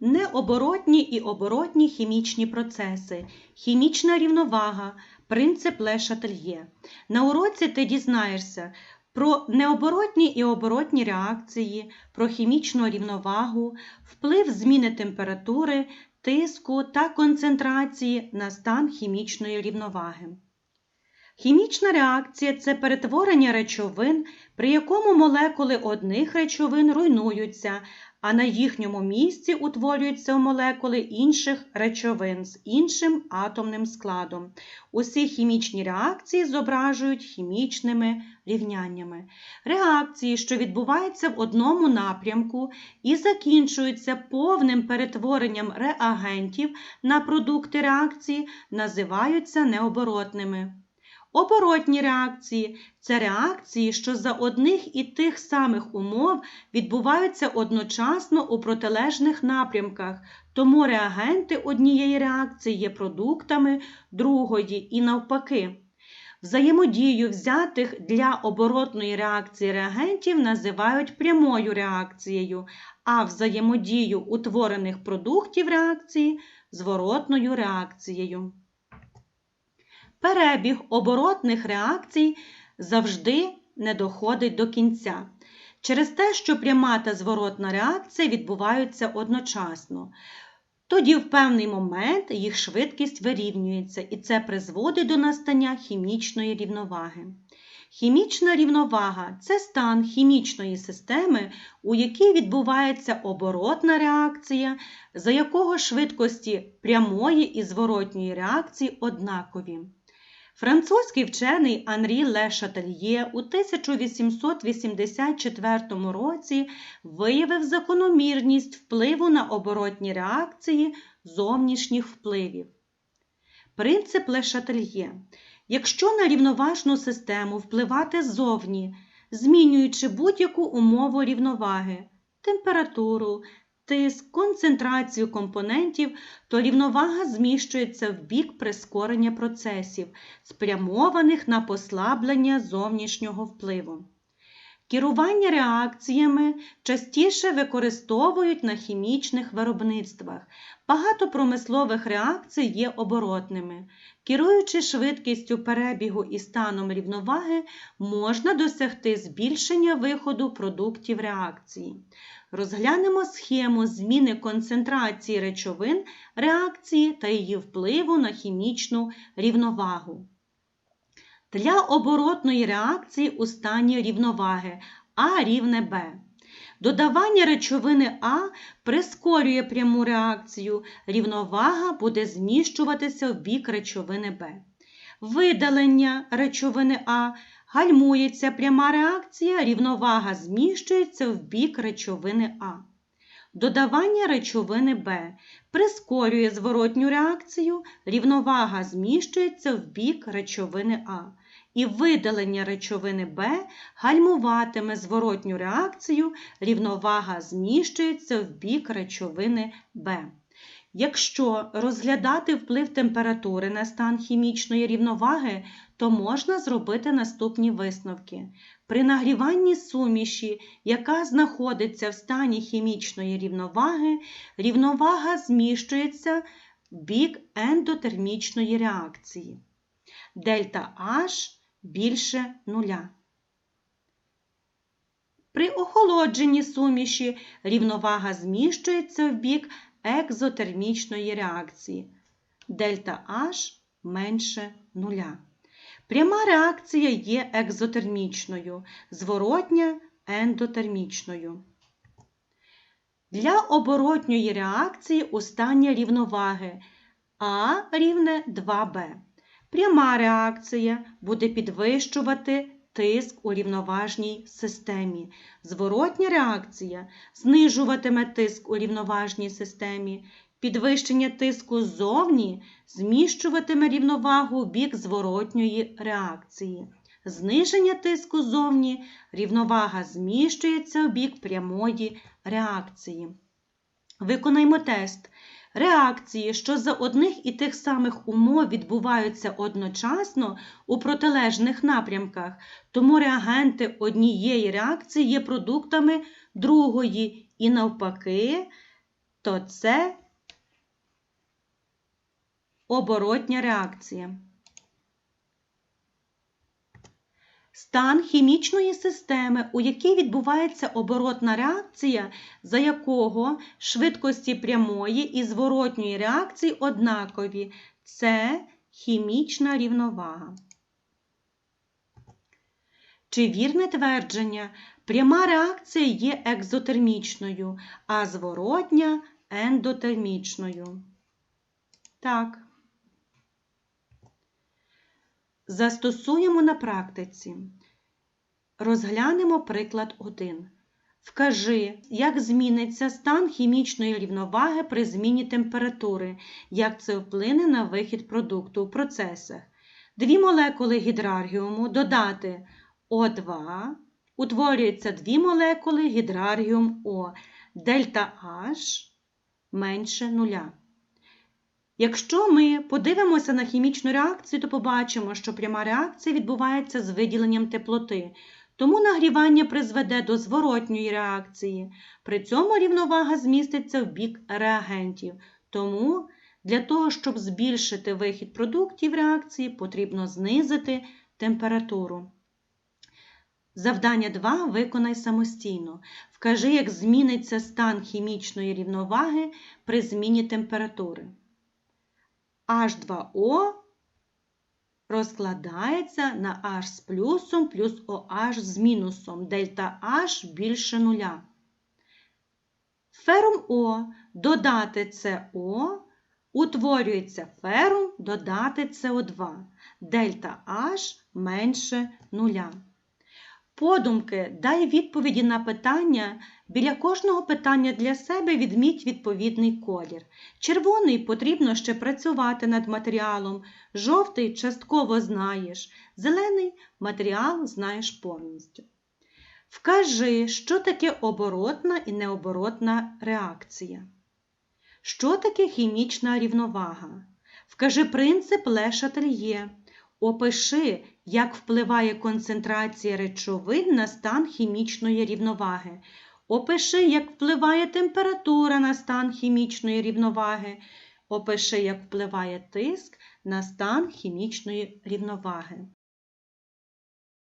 Необоротні і оборотні хімічні процеси, хімічна рівновага, принцип Ле Шательє. На уроці ти дізнаєшся про необоротні і оборотні реакції, про хімічну рівновагу, вплив зміни температури, тиску та концентрації на стан хімічної рівноваги. Хімічна реакція це перетворення речовин, при якому молекули одних речовин руйнуються, а на їхньому місці утворюються молекули інших речовин з іншим атомним складом. Усі хімічні реакції зображують хімічними рівняннями. Реакції, що відбуваються в одному напрямку і закінчуються повним перетворенням реагентів на продукти реакції, називаються необоротними. Оборотні реакції це реакції, що за одних і тих самих умов відбуваються одночасно у протилежних напрямках, тому реагенти однієї реакції є продуктами другої і навпаки. Взаємодію взятих для оборотної реакції реагентів називають прямою реакцією, а взаємодію утворених продуктів реакції зворотною реакцією. Перебіг оборотних реакцій завжди не доходить до кінця. Через те, що пряма та зворотна реакція відбуваються одночасно. Тоді в певний момент їх швидкість вирівнюється, і це призводить до настання хімічної рівноваги. Хімічна рівновага це стан хімічної системи, у якій відбувається оборотна реакція, за якого швидкості прямої і зворотньої реакції однакові. Французький вчений Анрі Ле Шательє у 1884 році виявив закономірність впливу на оборотні реакції зовнішніх впливів. Принцип Ле Шательє. Якщо на рівноважну систему впливати ззовні, змінюючи будь-яку умову рівноваги, температуру, тиск, концентрацію компонентів, то рівновага зміщується в бік прискорення процесів, спрямованих на послаблення зовнішнього впливу. Керування реакціями частіше використовують на хімічних виробництвах. Багато промислових реакцій є оборотними. Керуючи швидкістю перебігу і станом рівноваги, можна досягти збільшення виходу продуктів реакції. Розглянемо схему зміни концентрації речовин реакції та її впливу на хімічну рівновагу. Для оборотної реакції у стані рівноваги А рівне Б. Додавання речовини А прискорює пряму реакцію, рівновага буде зміщуватися в бік речовини Б. Видалення речовини А гальмується пряма реакція, рівновага зміщується в бік речовини А. Додавання речовини Б прискорює зворотню реакцію, рівновага зміщується в бік речовини А. І видалення речовини Б гальмуватиме зворотню реакцію, рівновага зміщується в бік речовини Б. Якщо розглядати вплив температури на стан хімічної рівноваги, то можна зробити наступні висновки. При нагріванні суміші, яка знаходиться в стані хімічної рівноваги, рівновага зміщується в бік ендотермічної реакції. Дельта H більше нуля. При охолодженні суміші рівновага зміщується в бік екзотермічної реакції. Дельта H менше нуля. Пряма реакція є екзотермічною, зворотня ендотермічною. Для оборотньої реакції у стані рівноваги А рівне 2Б. Пряма реакція буде підвищувати тиск у рівноважній системі. Зворотня реакція знижуватиме тиск у рівноважній системі. Підвищення тиску ззовні зміщуватиме рівновагу в бік зворотньої реакції. Зниження тиску ззовні рівновага зміщується в бік прямої реакції. Виконаймо тест. Реакції, що за одних і тих самих умов відбуваються одночасно у протилежних напрямках, тому реагенти однієї реакції є продуктами другої і навпаки то це оборотня реакція. Стан хімічної системи, у якій відбувається оборотна реакція, за якого швидкості прямої і зворотньої реакції однакові. Це хімічна рівновага. Чи вірне твердження? Пряма реакція є екзотермічною, а зворотня ендотермічною. Так. Застосуємо на практиці. Розглянемо приклад 1. Вкажи, як зміниться стан хімічної рівноваги при зміні температури, як це вплине на вихід продукту у процесах. Дві молекули гідраргіуму додати О2, утворюються дві молекули гідраргіум О, дельта H менше нуля. Якщо ми подивимося на хімічну реакцію, то побачимо, що пряма реакція відбувається з виділенням теплоти, тому нагрівання призведе до зворотньої реакції. При цьому рівновага зміститься в бік реагентів. Тому для того, щоб збільшити вихід продуктів реакції, потрібно знизити температуру. Завдання 2 виконай самостійно. Вкажи, як зміниться стан хімічної рівноваги при зміні температури. H2O розкладається на H з плюсом плюс OH з мінусом. Дельта H більше нуля. Ферум О додати СО утворюється ферум додати СО2. Дельта H менше нуля. Подумки, дай відповіді на питання. Біля кожного питання для себе відміть відповідний колір. Червоний потрібно ще працювати над матеріалом, жовтий частково знаєш, зелений матеріал знаєш повністю. Вкажи, що таке оборотна і необоротна реакція. Що таке хімічна рівновага? Вкажи принцип Ле Шательє. Опиши, як впливає концентрація речовин на стан хімічної рівноваги. Опиши, як впливає температура на стан хімічної рівноваги. Опиши, як впливає тиск на стан хімічної рівноваги.